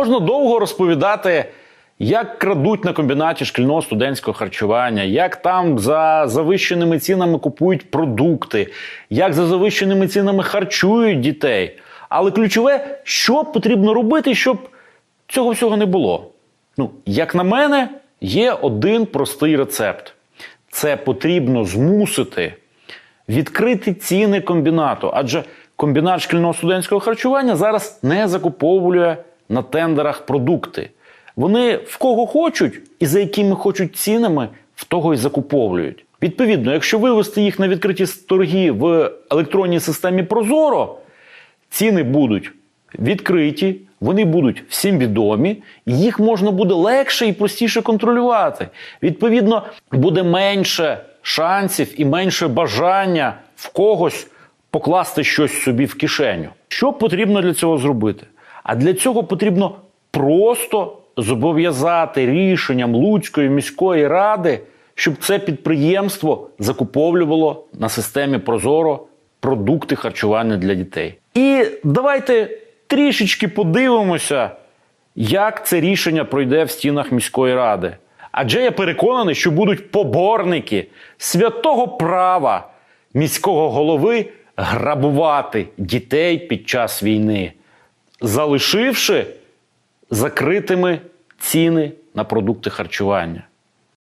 Можна довго розповідати, як крадуть на комбінаті шкільного студентського харчування, як там за завищеними цінами купують продукти, як за завищеними цінами харчують дітей. Але ключове, що потрібно робити, щоб цього всього не було. Ну, як на мене, є один простий рецепт: це потрібно змусити відкрити ціни комбінату. Адже комбінат шкільного студентського харчування зараз не закуповує на тендерах продукти. Вони в кого хочуть і за якими хочуть цінами, в того й закуповують. Відповідно, якщо вивести їх на відкриті торги в електронній системі Прозоро, ціни будуть відкриті, вони будуть всім відомі, і їх можна буде легше і простіше контролювати. Відповідно, буде менше шансів і менше бажання в когось покласти щось собі в кишеню. Що потрібно для цього зробити? А для цього потрібно просто зобов'язати рішенням Луцької міської ради, щоб це підприємство закуповлювало на системі Прозоро продукти харчування для дітей. І давайте трішечки подивимося, як це рішення пройде в стінах міської ради. Адже я переконаний, що будуть поборники святого права міського голови грабувати дітей під час війни, залишивши закритими ціни на продукти харчування.